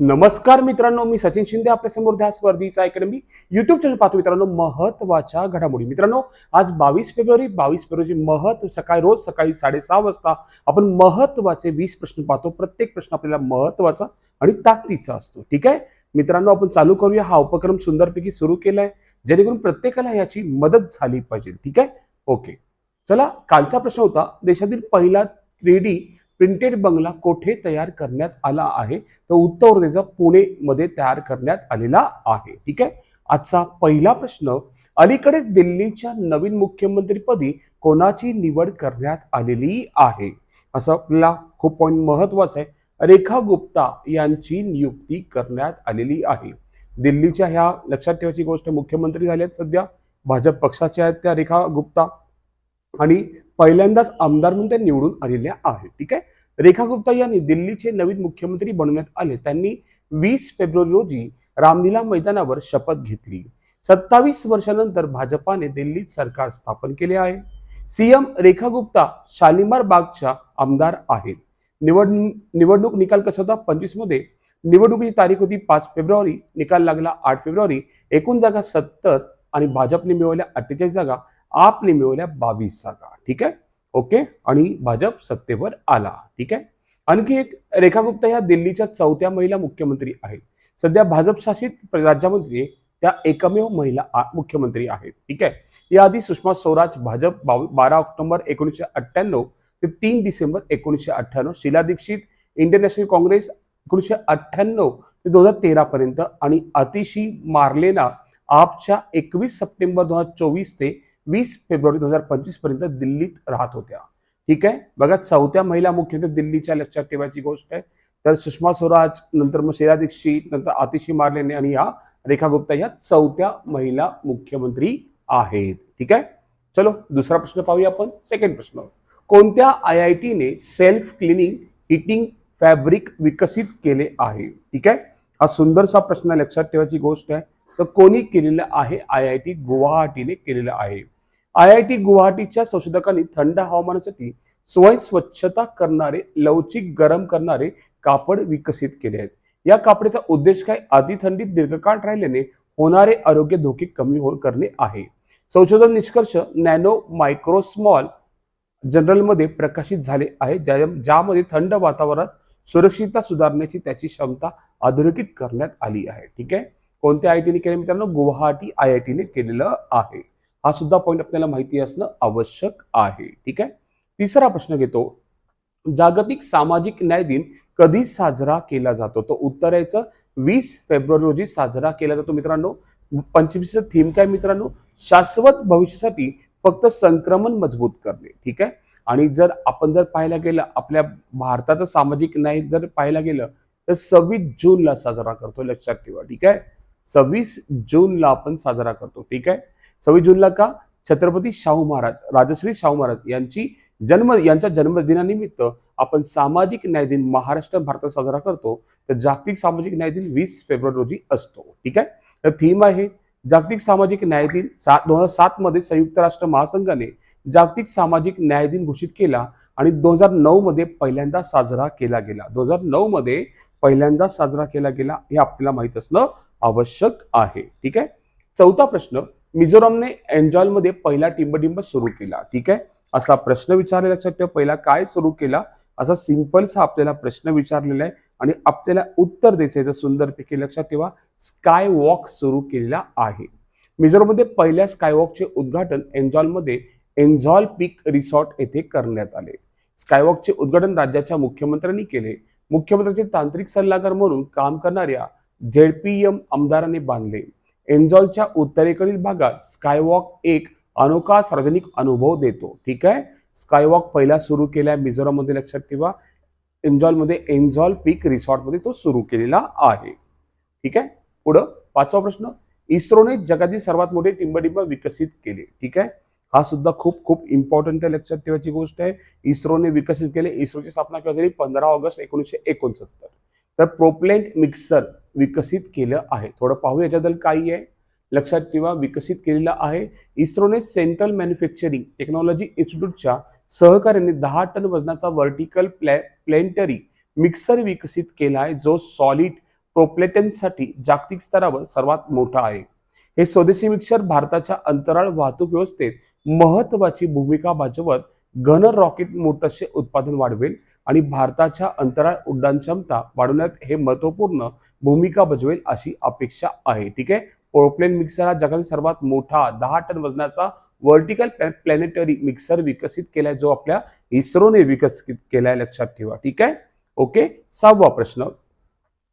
नमस्कार मित्रांनो मी सचिन शिंदे आपल्यासमोर ध्या स्पर्धेचा अकॅडमी युट्यूब चॅनल पाहतो मित्रांनो महत्त्वाच्या घडामोडी. मित्रांनो आज बावीस फेब्रुवारी बावीस फेब्रुवारी महत्त्व सकाळी रोज सकाळी साडेसहा वाजता आपण महत्त्वाचे वीस प्रश्न पाहतो. प्रत्येक प्रश्न आपल्याला महत्त्वाचा आणि ताकदीचा असतो. ठीक आहे? मित्रांनो आपण चालू करूया. हा उपक्रम सुंदरपैकी सुरू केलाय. जेणेकरून प्रत्येकाला याची मदत झाली पाहिजे. ठीक आहे? ओके. चला कालचा प्रश्न होता. देशातील पहिला थ्री डी प्रिंटेड बंगला कोठे तयार करण्यात आला आहे? तर उत्तर होतं पुणे तयार करण्यात आलेला आहे. ठीक आहे? आजचा पहिला प्रश्न अलीकडेच दिल्लीच्या नवीन मुख्यमंत्रीपदी कोणाची निवड करण्यात आलेली आहे? असं आपल्याला खूप पॉईंट महत्त्वाचा आहे. रेखा गुप्ता यांची नियुक्ती करण्यात आलेली आहे. दिल्लीच्या ह्या लक्षात ठेवायची गोष्ट मुख्यमंत्री झाल्यात सध्या. भाजप पक्षाच्या आहेत त्या रेखा गुप्ता. आणि पहिल्यांदाच आमदार म्हणून त्या निवडून आलेल्या आहेत. ठीक आहे? रेखा गुप्ता यांनी दिल्लीचे नवीन मुख्यमंत्री बनवण्यात आले. त्यांनी वीस फेब्रुवारी रोजी रामलीला मैदानावर शपथ घेतली. सत्तावीस वर्षानंतर भाजपाने दिल्लीत सरकार स्थापन केले आहे. सीएम रेखा गुप्ता शालिमार बागच्या आमदार आहेत. निवड निवडणूक निकाल कसा होता? पंचवीसमध्ये. निवडणुकीची तारीख होती पाच फेब्रुवारी. निकाल लागला आठ फेब्रुवारी. एकूण जागा सत्तर आणि भाजपने मिळवल्या अठ्ठेचाळीस जागा आपने मिळवल्या बावीस जागा. ठीक आहे? ओके आणि भाजप सत्तेवर आला. ठीक आहे? आणखी एक रेखा गुप्ता ह्या दिल्लीच्या चौथ्या महिला मुख्यमंत्री आहेत. सध्या भाजप शासित राज्यामध्ये त्या एकमेव महिला मुख्यमंत्री आहेत. ठीक आहे? याआधी सुषमा स्वराज भाजप बारा ऑक्टोबर एकोणीसशे अठ्ठ्याण्णव ते तीन डिसेंबर एकोणीसशे अठ्ठ्याण्णव Sheila Dikshit Indian National Congress एकोणीसशे अठ्ठ्याण्णव ते दोन हजार तेरा पर्यंत आणि अतिशी मार्लेना आपच्या एकवीस सप्टेंबर दोन हजार चोवीस ते वीस फेब्रुवारी दोन हजार पंचवीसपर्यंत दिल्लीत राहत होत्या. ठीक आहे? बघा चौथ्या महिला मुख्यमंत्री म्हणजे दिल्लीच्या लक्षात ठेवायची गोष्ट आहे. तर सुषमा स्वराज नंतर मग शेरा दीक्षित नंतर आतिशी मारलेने आणि या रेखा गुप्ता या चौथ्या महिला मुख्यमंत्री आहेत. ठीक आहे? चलो दुसरा प्रश्न पाहूया आपण. सेकंड प्रश्न. कोणत्या आय आय टीने सेल्फ क्लिनिंग हिटिंग फॅब्रिक विकसित केले आहे? ठीक आहे? हा सुंदरसा प्रश्न आहे, लक्षात ठेवायची गोष्ट आहे. तर कोणी केलेलं आहे? आय आय टी गुवाहाटीने केलेलं आहे. आय आय टी गुवाहाटीच्या संशोधकांनी थंड हवामानासाठी स्वयं स्वच्छता करणारे लवचिक गरम करणारे कापड विकसित केले आहेत. या कापडाचा उद्देश काय? अति थंडीत दीर्घकाळ राहिल्याने होणारे आरोग्य धोके कमी हो करणे आहे. संशोधन निष्कर्ष नॅनो मायक्रोस्मॉल जनरलमध्ये प्रकाशित झाले आहे ज्या ज्यामध्ये थंड वातावरणात सुरक्षितता सुधारण्याची त्याची क्षमता अधोरेखित करण्यात आली आहे. ठीक आहे? कोणत्या आय टीने केलं? मित्रांनो गुवाहाटी आय आय टीने केलेलं आहे. हा सुद्धा पॉईंट आपल्याला माहिती असणं आवश्यक आहे. ठीक आहे? तिसरा प्रश्न घेतो. जागतिक सामाजिक न्याय दिन कधी साजरा केला जातो? तो उत्तर यायचं वीस फेब्रुवारी रोजी साजरा केला जातो मित्रांनो. पंचवीसचं थीम काय मित्रांनो? शाश्वत भविष्यासाठी फक्त संक्रमण मजबूत करणे. ठीक आहे? आणि जर आपण जर पाहायला गेलं आपल्या भारताचं सामाजिक न्याय जर पाहायला गेलं तर सव्वीस जूनला साजरा करतो लक्षात ठेवा. ठीक आहे? सव्वीस जूनला आपण साजरा करतो ठीक आहे? सव्वीस जूनला का? छत्रपती शाहू महाराज राजश्री शाहू महाराज यांची जन्म यांच्या जन्मदिनानिमित्त आपण सामाजिक न्याय दिन महाराष्ट्र भारतात साजरा करतो. तर जागतिक सामाजिक न्याय दिन वीस फेब्रुवारी रोजी असतो ठीक आहे? तर थीम आहे जागतिक सामाजिक न्याय दिन सात दोन हजार सात मध्ये संयुक्त राष्ट्र महासंघाने जागतिक सामाजिक न्याय दिन घोषित केला आणि दोन हजार नऊ मध्ये पहिल्यांदा साजरा केला गेला. दोन हजार नऊ मध्ये पहिल्यांदा साजरा केला गेला हे आपल्याला माहीत असणं आवश्यक आहे. ठीक आहे? चौथा प्रश्न मिझोरामने एन्जॉलमध्ये पहिला टिंबटिंब सुरू केला. ठीक आहे? असा प्रश्न विचारलेला लक्षात ठेवा. पहिला काय सुरू केला? असा सिंपलसा आपल्याला प्रश्न विचारलेला आहे आणि आपल्याला उत्तर द्यायचं याचं सुंदरपैकी लक्षात ठेवा. स्काय वॉक सुरू केलेला आहे. मिझोरममध्ये पहिल्या स्कायवॉकचे उद्घाटन एन्जॉलमध्ये एन्झॉल पीक रिसॉर्ट येथे करण्यात आले. स्कायवॉकचे उद्घाटन राज्याच्या मुख्यमंत्र्यांनी केले. मुख्यमंत्र्यांचे तांत्रिक सल्लागार म्हणून काम करणाऱ्या झेडपीएम आमदारांनी बांधले. एन्झॉलच्या उत्तरेकडील भागात स्कायवॉक एक अनोखा सार्वजनिक अनुभव देतो. ठीक आहे? स्कायवॉक पहिला सुरू केला मिझोराममध्ये लक्षात ठेवा. एन्झॉलमध्ये एन्झॉल पीक रिसॉर्टमध्ये तो सुरू केलेला आहे. ठीक आहे? पुढं पाचवा प्रश्न. इस्रोने जगातील सर्वात मोठे टिंबडिंब विकसित केले. ठीक आहे? हा सुद्धा खूप खूप इम्पॉर्टंट आहे लक्षात ठेवायची गोष्ट आहे. इस्रोने विकसित केले इस्रोची स्थापना केली झाली पंधरा ऑगस्ट एकोणीसशे एकोणसत्तर. तर प्रोप्लेंट मिक्सर विकसित केलं आहे. थोडं पाहू याच्याबद्दल काही आहे. लक्षात ठेवा विकसित केलेलं आहे. इस्रोने सेंट्रल मॅन्युफॅक्चरिंग टेक्नॉलॉजी इन्स्टिट्यूटच्या सहकार्याने दहा टन वजनाचा व्हर्टिकल प्लॅ प्लॅन्टरी मिक्सर विकसित केला आहे जो सॉलिड प्रोप्लेटनसाठी जागतिक स्तरावर सर्वात मोठा आहे. हे स्वदेशी मिक्सर भारताच्या अंतराळ वाहतूक व्यवस्थेत महत्वाची भूमिका बजावत घन रॉकेट मोटर्सचे उत्पादन वाढवेल आणि भारताच्या अंतराळ उड्डाण क्षमता वाढवण्यात हे महत्त्वपूर्ण भूमिका बजवेल अशी अपेक्षा आहे. ठीक आहे? प्रोप्लेन मिक्सर हा जगातील सर्वात मोठा दहा टन वजनाचा व्हर्टिकल प्लॅनेटरी मिक्सर विकसित केलाय जो आपल्या इस्रोने विकसित केलाय लक्षात ठेवा. ठीक आहे? ओके? सहावा प्रश्न.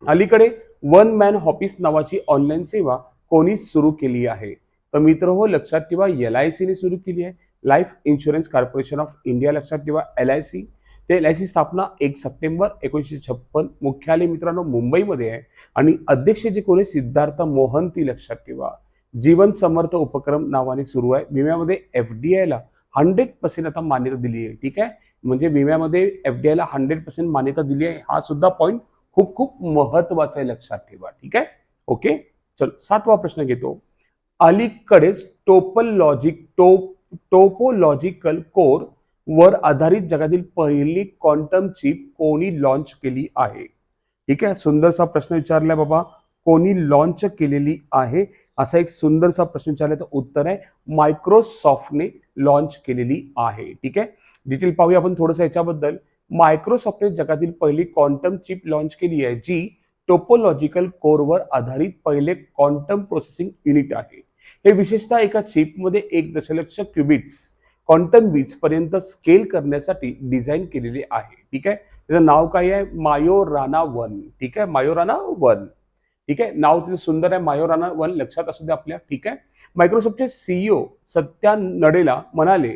अलीकडे वन मॅन ऑफिस नावाची ऑनलाईन सेवा कोणी सुरू केली आहे? तर मित्र हो लक्षात ठेवा एल आय सीने सुरू केली आहे. Life Insurance Corporation of India लक्षात ठेवा एल आय सी ते एल आय सी स्थापना एक सप्टेंबर एकोणीसशे छप्पन मुख्यालय मित्रांनो मुंबईमध्ये आहे. आणि अध्यक्ष जे कोणी सिद्धार्थ मोहंती लक्षात ठेवा. जीवन समर्थ उपक्रम नावाने सुरू आहे. विम्यामध्ये एफ डी आयला हंड्रेड पर्सेंट आता मान्यता दिली आहे. ठीक आहे? म्हणजे विम्यामध्ये एफ डी आयला हंड्रेड पर्सेंट मान्यता दिली आहे. हा सुद्धा पॉईंट खूप खूप महत्त्वाचा आहे लक्षात ठेवा. ठीक आहे? ओके चल सातवा प्रश्न घेतो. अलीकडेच टोपलॉजिक टोप टोपोलॉजिकल कोर वर आधारित जगातील पहिली क्वांटम चिप कोणी लॉन्च केली आहे? ठीक आहे सुंदरसा प्रश्न विचारलाय बाबा. कोणी लॉन्च केलेली आहे? असा एक सुंदरसा प्रश्न विचारला तर उत्तर आहे. मायक्रोसॉफ्टने लॉन्च केलेली आहे. ठीक आहे? डिटेल पाहूया आपण थोडंसं याच्याबद्दल. मायक्रोसॉफ्टने जगातील पहिली क्वांटम चिप लॉन्च केली आहे जी टोपोलॉजिकल कोरवर आधारित पहिले क्वांटम प्रोसेसिंग युनिट आहे. हे विशेषतः एका चिपमध्ये एक दशलक्ष क्युबिट्स क्वांटम बीट्स पर्यंत स्केल करण्यासाठी डिझाईन केलेले आहे. ठीक आहे? त्याचं नाव काय आहे? Majorana one. ठीक आहे? Majorana one. ठीक आहे? नाव तिचं सुंदर आहे मायोराना वन. लक्षात असू द्या आपल्या. ठीक आहे? मायक्रोसॉफ्टचे सीईओ सत्या नडेला म्हणाले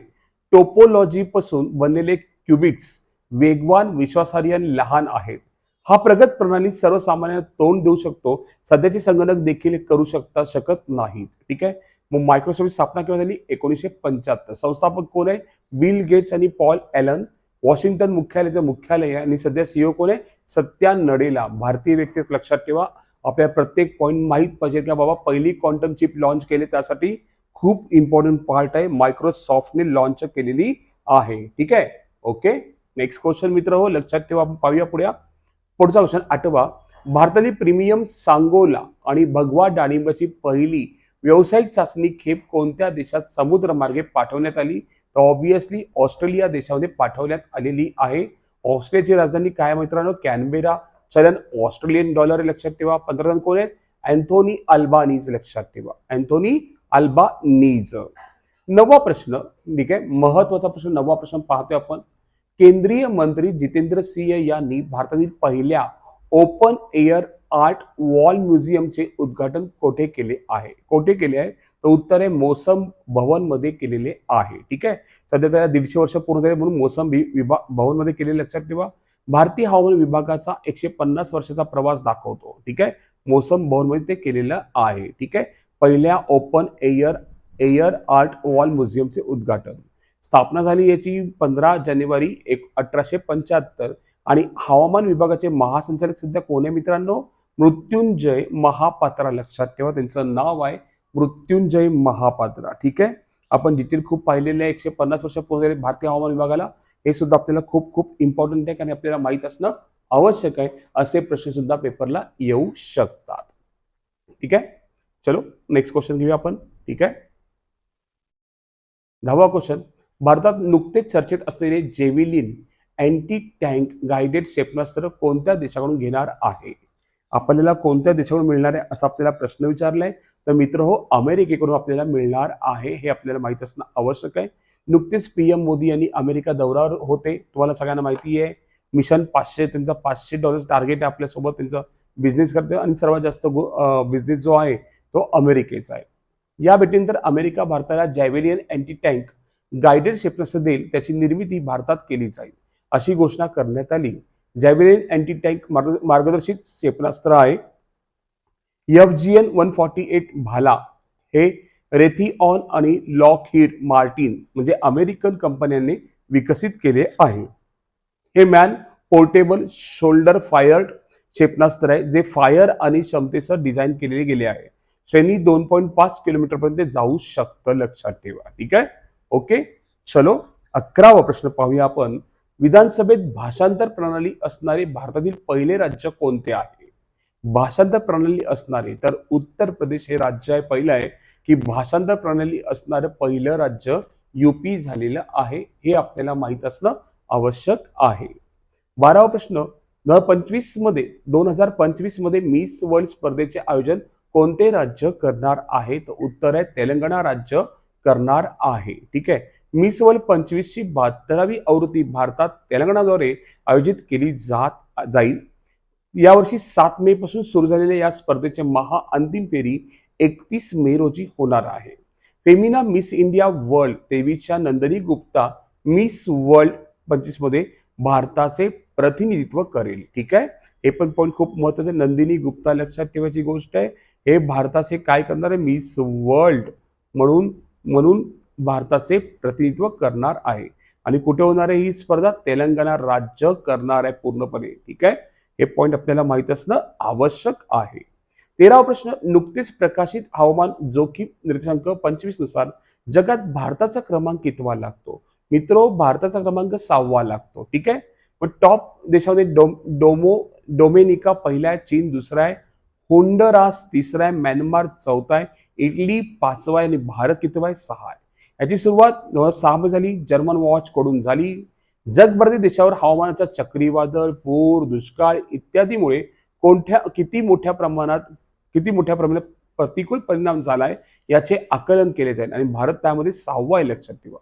टोपोलॉजी पासून बनलेले क्युबिट्स वेगवान विश्वासार्ह आणि लहान आहेत. हा प्रगत प्रणाली सर्वसामान्य तोंड देऊ शकतो. सध्याचे संगणक देखील करू शकता शकत नाहीत. ठीक आहे? मग मायक्रोसॉफ्टची स्थापना केव्हा झाली? एकोणीसशे पंच्याहत्तर. संस्थापक कोण आहे? बिल गेट्स आणि पॉल एलन वॉशिंग्टन मुख्यालयाचं मुख्यालय आहे. आणि सध्या सीओ कोण आहे? सत्या नडेला. भारतीय व्यक्ती लक्षात ठेवा. आपल्या प्रत्येक पॉईंट माहीत पाहिजे की बाबा पहिली क्वांटम चिप लॉन्च केली त्यासाठी खूप इम्पॉर्टंट पार्ट आहे. मायक्रोसॉफ्टने लॉन्च केलेली आहे. ठीक आहे? ओके नेक्स्ट क्वेश्चन मित्र हो लक्षात ठेवा. आपण पाहूया पुढे. पुढचा क्वेश्चन आठवा. भारताने प्रीमियम सांगोला आणि भगवा डाळिंबाची पहिली व्यावसायिक चाचणी खेप कोणत्या देशात समुद्रमार्गे पाठवण्यात आली? तर ऑब्विसली ऑस्ट्रेलिया देशामध्ये पाठवण्यात आलेली आहे. ऑस्ट्रेलियाची राजधानी काय मित्रांनो? कॅनबेरा. चलन ऑस्ट्रेलियन डॉलर लक्षात ठेवा. पंतप्रधान कोण आहेत? अँथोनी अल्बानीज लक्षात ठेवा. Anthony Albanese. नववा प्रश्न ठीक आहे? महत्त्वाचा प्रश्न नववा प्रश्न पाहतोय आपण. केंद्रीय मंत्री जितेंद्र सिंह यांनी भारतातील पहिल्या ओपन एअर आर्ट वॉल म्युझियमचे उद्घाटन कोठे केले आहे? कोठे केले आहे? तर उत्तर आहे मोसम भवनमध्ये केलेले आहे. ठीक आहे? सध्या त्याला दीडशे वर्ष पूर्ण झाले म्हणून मोसम विभाग भवनमध्ये केले लक्षात ठेवा. भारतीय हवामान विभागाचा एकशे पन्नास वर्षाचा प्रवास दाखवतो. ठीक आहे? मोसम भवनमध्ये ते केलेलं आहे. ठीक आहे? पहिल्या open air air art wall म्युझियमचे उद्घाटन. स्थापना झाली याची पंधरा जानेवारी एक अठराशे पंच्याहत्तर. आणि हवामान विभागाचे महासंचालक सध्या कोण आहे मित्रांनो? मृत्युंजय महापात्रा लक्षात ठेवा त्यांचं नाव आहे मृत्युंजय महापात्रा. ठीक आहे? आपण डिटेल खूप पाहिलेले आहे एकशे पन्नास वर्ष पूर्ण भारतीय हवामान विभागाला. हे सुद्धा आपल्याला खूप खूप इम्पॉर्टंट आहे कारण आपल्याला माहीत असणं आवश्यक आहे असे प्रश्न सुद्धा पेपरला येऊ शकतात. ठीक आहे? चलो नेक्स्ट क्वेश्चन घेऊया आपण. ठीक आहे? दहावा क्वेश्चन भारतात नुकतेच चर्चेत असलेले जेव्हिलिन अँटी टँक गायडेड क्षेपणास्त्र कोणत्या देशाकडून घेणार आहे? आपल्याला कोणत्या देशाकडून मिळणार आहे असा आपल्याला प्रश्न विचारलाय. तर मित्र हो अमेरिकेकडून आपल्याला मिळणार आहे हे आपल्याला माहीत असणं आवश्यक आहे. नुकतेच पीएम मोदी यांनी अमेरिका दौऱ्यावर होते. तुम्हाला सगळ्यांना माहिती आहे. मिशन पाचशे त्यांचा पाचशे डॉलर टार्गेट आहे आपल्यासोबत. त्यांचा बिझनेस करते आणि सर्वात जास्त बिझनेस जो आहे तो अमेरिकेचा आहे. या भेटीनंतर अमेरिका भारताला जॅव्हेलियन अँटी टँक गायडेड क्षेपणास्त्र देईल त्याची निर्मिती भारतात केली जाईल. अशी घोषणा करण्यात आली. जॅव्हेलियन अँटी टँक मार्गदर्शित क्षेपणास्त्र आहे F G N one forty eight भाला हे रेथिऑन आणि लॉक हिड मार्टिन म्हणजे अमेरिकन कंपन्यांनी विकसित केले आहे. हे मॅन पोर्टेबल शोल्डर फायर्ड क्षेपणास्त्र आहे जे फायर आणि क्षमतेसह डिझाईन केलेले गेले आहे. श्रेणी दोन पॉईंट पाच किलोमीटर पर्यंत जाऊ शकतं लक्षात ठेवा. ठीक आहे? ओके? चलो अकरावा प्रश्न पाहूया आपण. विधानसभेत भाषांतर प्रणाली असणारे भारतातील पहिले राज्य कोणते आहे? भाषांतर प्रणाली असणारे तर उत्तर प्रदेश हे राज्य आहे पहिलं आहे. की भाषांतर प्रणाली असणारं पहिलं राज्य युपी झालेलं आहे हे आपल्याला माहीत असणं आवश्यक आहे. बारावा प्रश्न दोन हजार पंचवीसमध्ये दोन हजार पंचवीसमध्ये मिस वर्ल्ड स्पर्धेचे आयोजन कोणते राज्य करणार आहे? तर उत्तर आहे तेलंगणा राज्य करणार आहे. ठीक आहे? मिस वर्ल्ड पंचवीसची बहात्तरावी आवृत्ती भारतात तेलंगणाद्वारे आयोजित केली जात जाईल. यावर्षी सात मे पासून सुरू झालेल्या या स्पर्धेचे महा अंतिम फेरी एकतीस मे रोजी होणार आहे. फेमिना मिस इंडिया वर्ल्ड तेवीसच्या नंदिनी गुप्ता मिस वर्ल्ड पंचवीसमध्ये भारताचे प्रतिनिधित्व करेल. ठीक आहे? हे पण पॉईंट खूप महत्त्वाचे आहे. नंदिनी गुप्ता लक्षात ठेवायची गोष्ट आहे. हे भारताचे काय करणार आहे? मिस वर्ल्ड म्हणून म्हणून भारताचे प्रतिनिधित्व करणार आहे. आणि कुठे होणार आहे ही स्पर्धा? तेलंगणा राज्य करणार आहे पूर्णपणे. ठीक आहे? हे पॉईंट आपल्याला माहीत असणं आवश्यक आहे. तेरावा प्रश्न नुकतेच प्रकाशित हवामान जोखीम निर्देशांक पंचवीसनुसार जगात भारताचा क्रमांक कितवा लागतो? मित्रो भारताचा क्रमांक सहावा लागतो. ठीक आहे? मग टॉप देशामध्ये डोम डोमो डोमेनिका पहिला आहे चीन दुसरा आहे होंडरास तिसरा आहे म्यानमार चौथा आहे इटली पाचवा आहे आणि भारत कितवा आहे? सहा आहे. याची सुरुवात दोन हजार सहा मध्ये झाली. जर्मन वॉच कडून झाली. जगभरातील देशावर हवामानाचा चक्रीवादळ पूर दुष्काळ इत्यादीमुळे कोणत्या किती मोठ्या प्रमाणात किती मोठ्या प्रमाणात प्रतिकूल परिणाम झालाय याचे आकलन केले जाईल. आणि भारत त्यामध्ये सहावा आहे लक्षात ठेवा.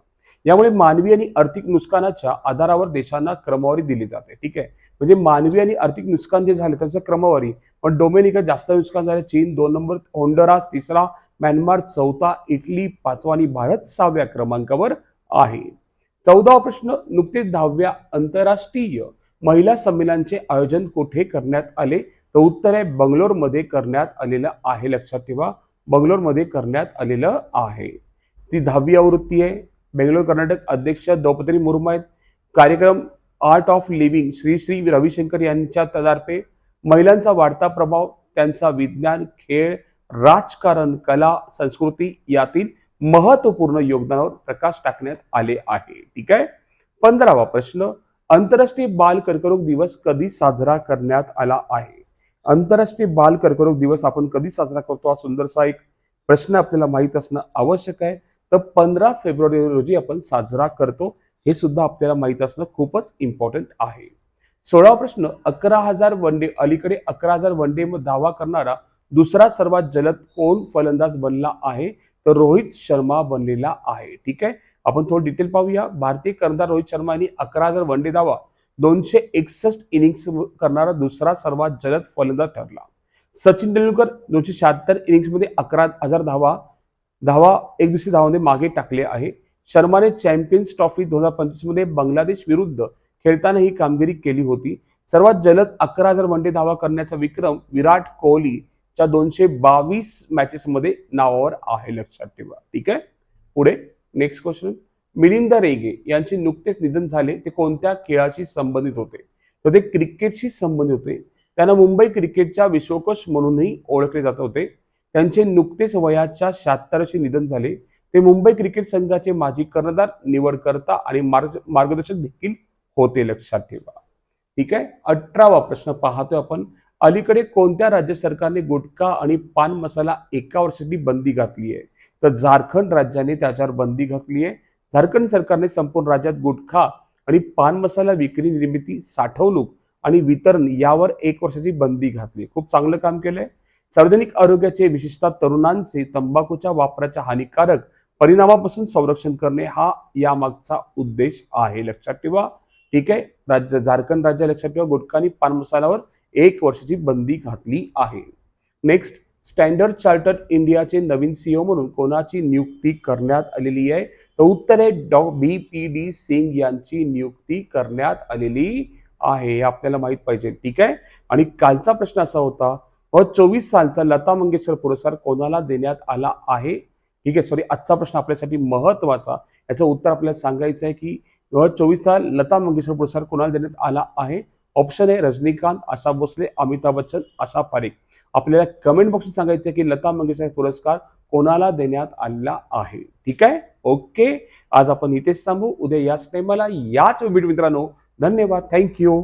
यामुळे मानवी आणि आर्थिक नुकसानाच्या आधारावर देशांना क्रमवारी दिली जाते. ठीक आहे? म्हणजे मानवी आणि आर्थिक नुकसान जे झाले त्यांचं क्रमवारी पण डोमेनिका जास्त नुकसान झालं. चीन दोन नंबर होंडरास तिसरा म्यानमार चौथा इटली पाचवा आणि भारत सहाव्या क्रमांकावर आहे. चौदावा प्रश्न नुकतेच दहाव्या आंतरराष्ट्रीय महिला संमेलनाचे आयोजन कुठे करण्यात आले? तर उत्तर आहे बंगलोरमध्ये करण्यात आलेलं आहे. लक्षात ठेवा बंगलोरमध्ये करण्यात आलेलं आहे. ती दहावी आवृत्ती आहे. बेंगलोर कर्नाटक अध्यक्ष द्रौपदी मुर्मू आहेत. कार्यक्रम Art of Living Shri Shri Ravishankar यांच्या तदार्फे महिलांचा वाढता प्रभाव त्यांचा विज्ञान खेळ राजकारण कला संस्कृती यातील महत्त्वपूर्ण योगदानावर प्रकाश टाकण्यात आले आहे. ठीक आहे? पंधरावा प्रश्न आंतरराष्ट्रीय बाल कर्करोग दिवस कधी साजरा करण्यात आला आहे? आंतरराष्ट्रीय बाल कर्करोग दिवस आपण कधी साजरा करतो हा सुंदरसा एक प्रश्न आपल्याला माहीत असणं आवश्यक आहे. तर पंधरा फेब्रुवारी रोजी आपण साजरा करतो. हे सुद्धा आपल्याला माहीत असणं खूपच इम्पॉर्टंट आहे. सोळावा प्रश्न अकरा हजार वन डे अलीकडे अकरा हजार वन डे धावा करणारा दुसरा सर्वात जलद कोण फलंदाज बनला आहे? तर रोहित शर्मा बनलेला आहे. ठीक आहे? आपण थोडं डिटेल पाहूया. भारतीय कर्णधार रोहित शर्मा यांनी अकरा हजार वन डे धावा दोनशे एकसष्ट इनिंग्स करणारा दुसरा सर्वात जलद फलंदाज ठरला. सचिन तेंडुलकर दोनशे शहात्तर इनिंग्समध्ये अकरा हजार धावा धावा एक दुसरी धावामध्ये मागे टाकले आहे. शर्माने चॅम्पियन्स ट्रॉफी दोन हजार पंचवीसमध्ये बांगलादेश विरुद्ध खेळताना ही कामगिरी केली होती. सर्वात जलद अकरा हजार वनडे धावा करण्याचा विक्रम विराट कोहलीच्या दोनशे बावीस मॅचेस मध्ये नावावर आहे लक्षात ठेवा. ठीक आहे? पुढे नेक्स्ट क्वेश्चन मिलिंद रेगे यांचे नुकतेच निधन झाले. ते कोणत्या खेळाशी संबंधित होते? तर ते क्रिकेटशी संबंधित होते. त्यांना मुंबई क्रिकेटच्या विश्वकोश म्हणूनही ओळखले जात होते. त्यांचे नुकतेच वयाच्या शहात्तरशे निधन झाले. ते मुंबई क्रिकेट संघाचे माजी कर्णधार निवडकर्ता आणि मार्ग मार्गदर्शक देखील होते लक्षात ठेवा. ठीक आहे? अठरावा प्रश्न पाहतोय आपण. अलीकडे कोणत्या राज्य सरकारने गुटखा आणि पान मसाला एका वर्षाची बंदी घातली आहे? तर झारखंड राज्याने त्याच्यावर बंदी घातली आहे. झारखंड सरकारने संपूर्ण राज्यात गुटखा आणि पान मसाला विक्री निर्मिती साठवणूक आणि वितरण यावर एक वर्षाची बंदी घातली खूप चांगलं काम केलंय. सार्वजनिक आरोग्याचे विशेषतः तरुणांचे तंबाखूच्या वापराच्या हानिकारक परिणामापासून संरक्षण करणे हा यामागचा उद्देश आहे. लक्षात ठेवा. ठीक आहे? राज्य झारखंड राज्य लक्षात ठेवा. गुटखानी पान मसाल्यावर एक वर्षाची बंदी घातली आहे. नेक्स्ट स्टँडर्ड चार्टर्ड इंडियाचे नवीन सीईओ म्हणून कोणाची नियुक्ती करण्यात आलेली आहे? तर उत्तर आहे डॉ. बी पी डी सिंग यांची नियुक्ती करण्यात आलेली आहे. हे आपल्याला माहीत पाहिजे. ठीक आहे? आणि कालचा प्रश्न असा होता व चोवीस सालचा लता मंगेशकर पुरस्कार कोणाला देण्यात आला आहे? ठीक आहे सॉरी आजचा प्रश्न आपल्यासाठी महत्त्वाचा. याचं उत्तर आपल्याला सांगायचं आहे की दोन हजार चोवीस साल लता मंगेशकर पुरस्कार कोणाला देण्यात आला आहे? ऑप्शन आहे रजनीकांत आशा भोसले अमिताभ बच्चन आशा पारेख. आपल्याला कमेंट बॉक्समध्ये सांगायचं की लता मंगेशकर पुरस्कार कोणाला देण्यात आला आहे? ठीक आहे? ओके आज आपण इथेच थांबू. उद्या याच टाइमाला याच व्हिडिओ मित्रांनो. धन्यवाद. थँक्यू